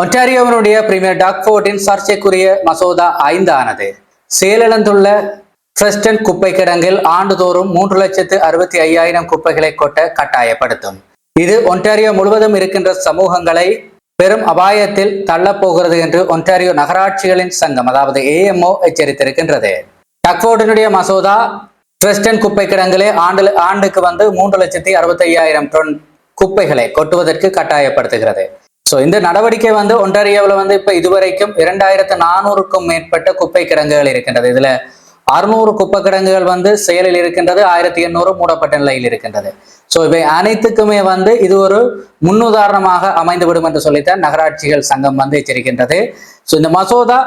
ஒன்டாரியோவினுடைய premier டாக்ஃபோர்டின் சர்ச்சைக்குரிய மசோதா ஐந்தானது. செயலிழந்துள்ள Preston குப்பை கிடங்கில் ஆண்டுதோறும் மூன்று லட்சத்து அறுபத்தி ஐயாயிரம் குப்பைகளை கொட்ட கட்டாயப்படுத்தும். இது ஒன்டாரியோ முழுவதும் இருக்கின்ற சமூகங்களை பெரும் அபாயத்தில் தள்ளப்போகிறது என்று ஒன்டாரியோ நகராட்சிகளின் சங்கம் அதாவது ஏஎம்ஓ எச்சரித்திருக்கின்றது. டக்ஃபோர்டினுடைய மசோதா பிரஸ்டன் குப்பை கிடங்கிலே ஆண்டு ஆண்டுக்கு வந்து மூன்று லட்சத்தி அறுபத்தி ஐயாயிரம் டன் குப்பைகளை கொட்டுவதற்கு கட்டாயப்படுத்துகிறது. ஸோ இந்த நடவடிக்கை வந்து ஒன்டாரியாவில் வந்து இப்போ இதுவரைக்கும் இரண்டாயிரத்து நானூறுக்கும் மேற்பட்ட குப்பை கிடங்குகள் இருக்கின்றது. இதுல அறுநூறு குப்பை கிடங்குகள் வந்து செயலில் இருக்கின்றது ஆயிரத்தி எண்ணூறு மூடப்பட்ட நிலையில் இருக்கின்றது. ஸோ இவை அனைத்துக்குமே வந்து இது ஒரு முன்னுதாரணமாக அமைந்துவிடும் என்று சொல்லித்தான் நகராட்சிகள் சங்கம் வந்து எச்சரிக்கின்றது. ஸோ இந்த மசோதா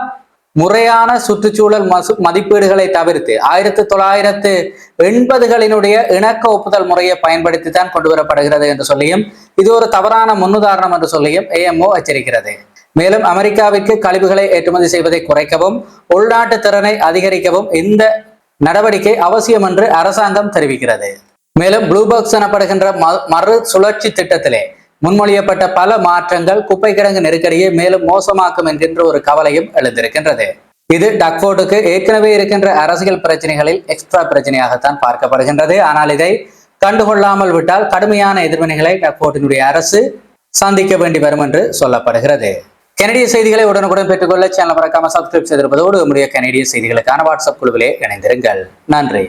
முறையான சுற்றுச்சூழல் மசு மதிப்பீடுகளை தவிர்த்து ஆயிரத்தி தொள்ளாயிரத்து எண்பதுகளினுடைய இணக்க ஒப்புதல் முறையை பயன்படுத்தி தான் கொண்டு வரப்படுகிறது என்று சொல்லியும் இது ஒரு தவறான முன்னுதாரணம் என்று சொல்லியும் ஏஎம்ஓ எச்சரிக்கிறது. மேலும் அமெரிக்காவிற்கு கழிவுகளை ஏற்றுமதி செய்வதை குறைக்கவும் உள்நாட்டு திறனை அதிகரிக்கவும் இந்த நடவடிக்கை அவசியம் என்று அரசாங்கம் தெரிவிக்கிறது. மேலும் ப்ளூபாக்ஸ் எனப்படுகின்ற ம- மறு சுழற்சி திட்டத்திலே முன்மொழியப்பட்ட பல மாற்றங்கள் குப்பை கிடங்கு நெருக்கடியை மேலும் மோசமாக்கும் என்கின்ற ஒரு கவலையும் எழுந்திருக்கின்றது. இது டக்ஃபோர்டுக்கு ஏற்கனவே இருக்கின்ற அரசியல் பிரச்சனைகளில் எக்ஸ்ட்ரா பிரச்சனையாகத்தான் பார்க்கப்படுகின்றது. ஆனால் இதை கண்டுகொள்ளாமல் விட்டால் கடுமையான எதிர்வினைகளை டக்ஃபோர்டினுடைய அரசு சந்திக்க வேண்டி வரும் என்று சொல்லப்படுகிறது. கனடிய செய்திகளை உடனுக்குடன் பெற்றுக்கொள்ள சேனல் மறக்காம சப்ஸ்கிரைப் செய்திருப்பதோடு நம்முடைய கனடிய செய்திகளுக்கான வாட்ஸ்அப் குழுவிலே இணைந்திருங்கள். நன்றி.